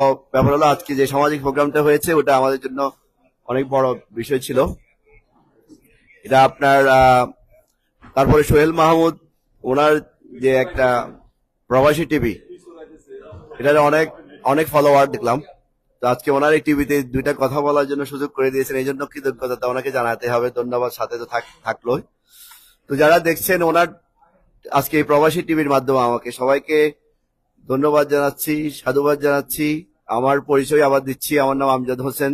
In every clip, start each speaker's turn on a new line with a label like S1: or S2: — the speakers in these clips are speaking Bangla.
S1: ব্যাপার হলো, আজকে যে সামাজিক প্রোগ্রামটা হয়েছে, ওটা আমাদের জন্য অনেক বড় বিষয় ছিল। এটা আপনার তারপরে সোহেল মাহমুদ, ওনার যে একটা প্রবাসী টিভি, এটার অনেক অনেক ফলোয়ার দেখলাম। তো আজকে ওনার এই টিভিতে দুইটা কথা বলার জন্য সুযোগ করে দিয়েছেন, এই জন্য কৃতজ্ঞতা ওনাকে জানাতে হবে, ধন্যবাদ, সাথে তো থাক- থাকলোই। তো যারা দেখছেন ওনার, আজকে এই প্রবাসী টিভির মাধ্যমে আমাকে সবাইকে ধন্যবাদ জানাচ্ছি, সাধুবাদ জানাচ্ছি। আমার পরিচয় আবার দিচ্ছি। আমার নাম আমজাদ হোসেন।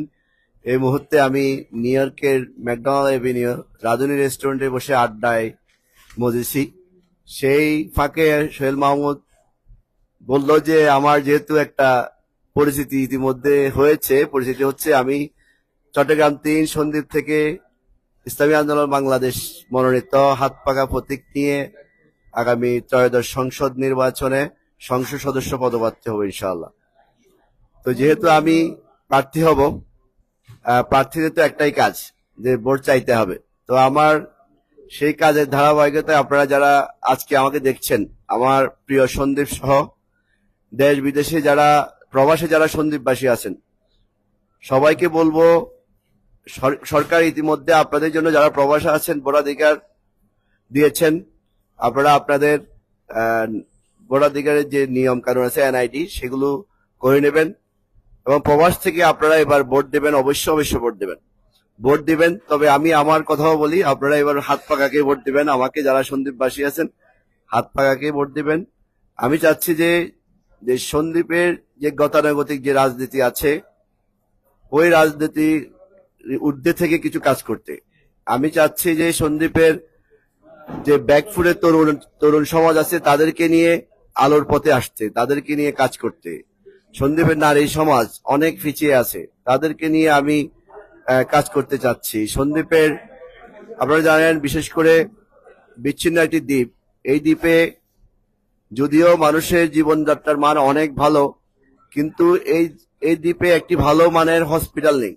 S1: এই মুহূর্তে আমি নিউ ইয়র্কের ম্যাকডোনাল্ড এভিনিউ রাজনী রেস্টুরেন্টে বসে আড্ডায় মজেছি। সেই ফাঁকে সোহেল মাহমুদ বলল যে, আমার যেহেতু একটা পরিচিতি ইতিমধ্যে হয়েছে, পরিচিতি হচ্ছে আমি চট্টগ্রাম তিন সন্দ্বীপ থেকে ইসলামী আন্দোলন, বাংলাদেশ মনোনীত হাত পাকা প্রতীক নিয়ে আগামী ত্রয়োদশ সংসদ নির্বাচনে সংসদ সদস্য পদপ্রার্থী হব ইনশাআল্লাহ। তো যেহেতু আমি প্রার্থী হব প্রার্থীদের তো একটাই কাজ, যে ভোট চাইতে হবে। তো আমার সেই কাজের ধারাবাহিকতায় আপনারা যারা আজকে আমাকে দেখছেন, আমার প্রিয় সন্দীপ সহ দেশ বিদেশে যারা, প্রবাসে যারা সন্দীপবাসী আছেন, সবাইকে বলব, সর- সরকার ইতিমধ্যে আপনাদের জন্য যারা প্রবাসে আছেন, ভোটাধিকার দিয়েছেন, আপনারা আপনাদের ভোটাধিকারের যে নিয়ম কানুন আছে, এনআইডি, সেগুলো করে নেবেন। এবং প্রবাস থেকে আপনারা এবার ভোট দেবেন, অবশ্যই অবশ্যই ভোট দেবেন। ভোট দিবেন, তবে আমি আমার কথাও বলি, আপনারা এবার হাত পাকাকে ভোট দিবেন। আমাকে যারা সন্দীপবাসী আছেন, হাত পাকাকে ভোট দিবেন। আমি চাচ্ছি যে যে সন্দীপের যে গতানুগতিক যে রাজনীতি আছে, ওই রাজনীতি ঊর্ধ্বে থেকে কিছু কাজ করতে। আমি চাচ্ছি যে সন্দীপের যে ব্যাকফুডের তরুণ তরুণ সমাজ আছে, তাদেরকে নিয়ে আলোর পথে আসতে, তাদেরকে নিয়ে কাজ করতে। সন্দীপের নারী সমাজ অনেক পিছিয়ে আছে। তাদেরকে নিয়ে আমি কাজ করতে চাচ্ছি। সন্দীপের আপনারা জানেন, বিশেষ করে বিচ্ছিন্ন একটি দ্বীপ। এই দ্বীপে যদিও মানুষের জীবনযাত্রার মান অনেক ভালো, কিন্তু এই এই দ্বীপে একটি ভালো মানের হসপিটাল নেই।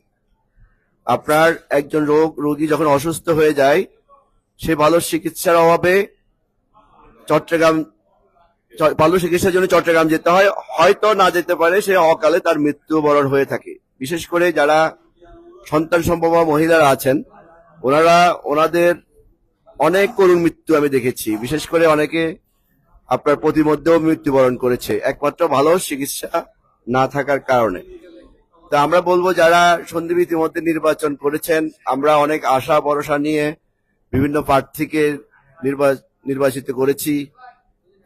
S1: আপনার একজন রোগ, রোগী যখন অসুস্থ হয়ে যায়, সে ভালো চিকিৎসার অভাবে চট্টগ্রাম ভালো চিকিৎসার জন্য চট্টগ্রাম যেতে হয়। হয়তো না যেতে পারে, সে অকালে তার মৃত্যুবরণ হয়ে থাকে। বিশেষ করে যারা সন্তান সম্ভব মহিলারা আছেন, ওনারা, ওনাদের অনেক করুণ মৃত্যু আমি দেখেছি। বিশেষ করে অনেকে আপনার প্রতিমধ্যেও মৃত্যুবরণ করেছে। একমাত্র ভালো চিকিৎসা না থাকার কারণে। তা আমরা বলব, যারা সন্দীপ ইতিমধ্যে নির্বাচন করেছেন, আমরা অনেক আশা, ভরসা নিয়ে বিভিন্ন প্রার্থীকে নির্বা- নির্বাচিত করেছি।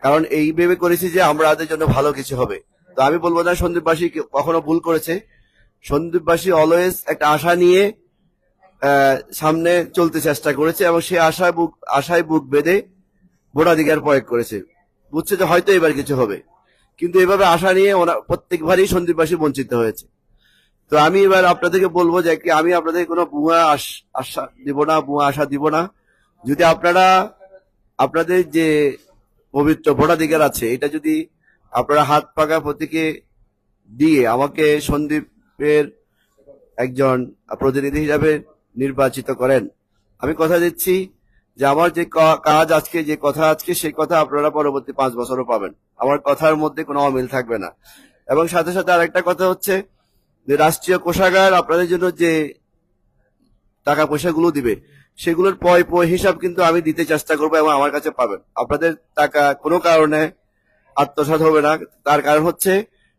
S1: কারণ এই ভেবে করেছি যে আমরা আমাদের জন্য ভালো কিছু হবে। তো আমি বলব না সন্দীপবাসী কখনো ভুল করেছে। সন্দীপবাসী অলওয়েজ একটা আশা নিয়ে সামনে চলতে চেষ্টা করেছে এবং সে আশায় বুক আশায় বুক বেঁধে ভোটাধিকার প্রয়োগ করেছে। বুঝছে যে হয়তো এবার কিছু হবে। কিন্তু এভাবে আশা নিয়ে ওরা প্রত্যেকবারই সন্দীপবাসী বঞ্চিত হয়েছে। তো আমি এবার আপনাদেরকে বলব যে কি আমি আপনাদের কোনো বুয়া আশা দিব না বুয়া আশা দিব না। যদি আপনারা, আপনাদের যে পবিত্র ভোটাধিকার আছে, এটা যদি আপনারা হাত পাকা প্রতীকে দিয়ে আমাকে সন্দীপের একজন প্রতিনিধি হিসাবে নির্বাচিত করেন। আমি কথা দিচ্ছি যে আমার যে কাজ আজকে, যে কথা আজকে, সেই কথা আপনারা পরবর্তী পাঁচ বছরও পাবেন। আমার কথার মধ্যে কোনো অমিল থাকবে না। এবং সাথে সাথে আরেকটা কথা হচ্ছে যে রাষ্ট্রীয় কোষাগার আপনাদের জন্য যে টাকা পয়সাগুলো দিবে সেগুলোর পয় পয় হিসাব কিন্তু আমি দিতে চেষ্টা করব এবং আমার কাছে পাবেন। আপনাদের টাকা কোনো কারণে আত্মসাৎ হবে না। তার কারণ হচ্ছে,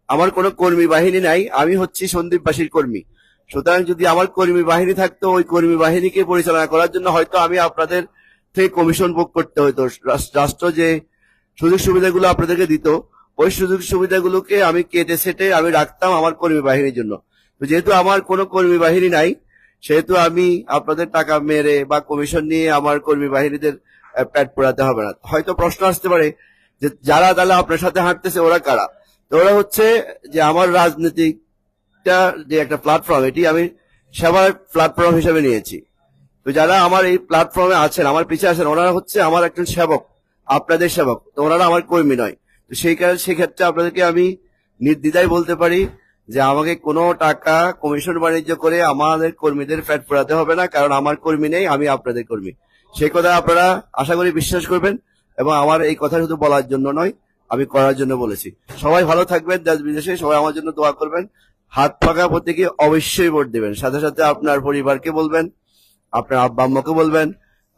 S1: আমার কোনো কর্মী বাহিনী নাই, আমি হচ্ছি সন্দীপবাসীর কর্মী। সুতরাং যদি আমার কর্মী বাহিনী থাকতো, ওই কর্মী বাহিনীকে পরিচালনা করার জন্য হয়তো আমি আপনাদের থেকে কমিশন ভোগ করতে হতো রাষ্ট্র যে সুযোগ সুবিধাগুলো আপনাদেরকে দিত, ওই সুযোগ সুবিধাগুলোকে আমি কেটে সেটে আমি রাখতাম আমার কর্মী বাহিনীর জন্য। যেহেতু আমার কোনো কর্মী বাহিনী নাই সেহেতু আমি আপনাদের টাকা মেরে বা কমিশন নিয়ে আমার কর্মী বাহিনীদের পেট পোড়াতে হবে না। হয়তো প্রশ্ন আসতে পারে যে যারা তাহলে আপনার সাথে হাঁটতেছে, ওরা কারা? তো ওরা হচ্ছে যে আমার রাজনীতিটা যে একটা প্ল্যাটফর্ম এটি আমি সেবার প্ল্যাটফর্ম হিসেবে নিয়েছি। তো যারা আমার এই প্ল্যাটফর্মে আছেন, আমার পিছিয়ে আছেন, ওনারা হচ্ছে আমার একজন সেবক, আপনাদের সেবক। তো ওনারা আমার কর্মী নয়। তো সেই কারণে সেক্ষেত্রে আপনাদেরকে আমি নির্দ্বিধায় বলতে পারি যে আমাকে কোনো টাকা কমিশন বাণিজ্য করে আমাদের কর্মীদের ফ্যাট ফোরাতে হবে না, কারণ আমার কর্মী নেই, আমি আপনাদের কর্মী। সেই কথা আপনারা আশা করি বিশ্বাস করবেন এবং আমার এই কথা শুধু বলার জন্য নয়, আমি করার জন্য বলেছি। সবাই ভালো থাকবেন, দেশ বিদেশে সবাই আমার জন্য দোয়া করবেন। হাত পাকা প্রত্যেকে অবশ্যই ভোট দেবেন। সাথে সাথে আপনার পরিবারকে বলবেন, আপনার আব্বা আম্মাকে বলবেন,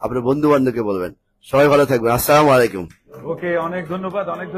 S1: আপনার বন্ধু বান্ধবকে বলবেন। সবাই ভালো থাকবেন। আসসালামু আলাইকুম।
S2: ওকে, অনেক ধন্যবাদ অনেক ধন্যবাদ।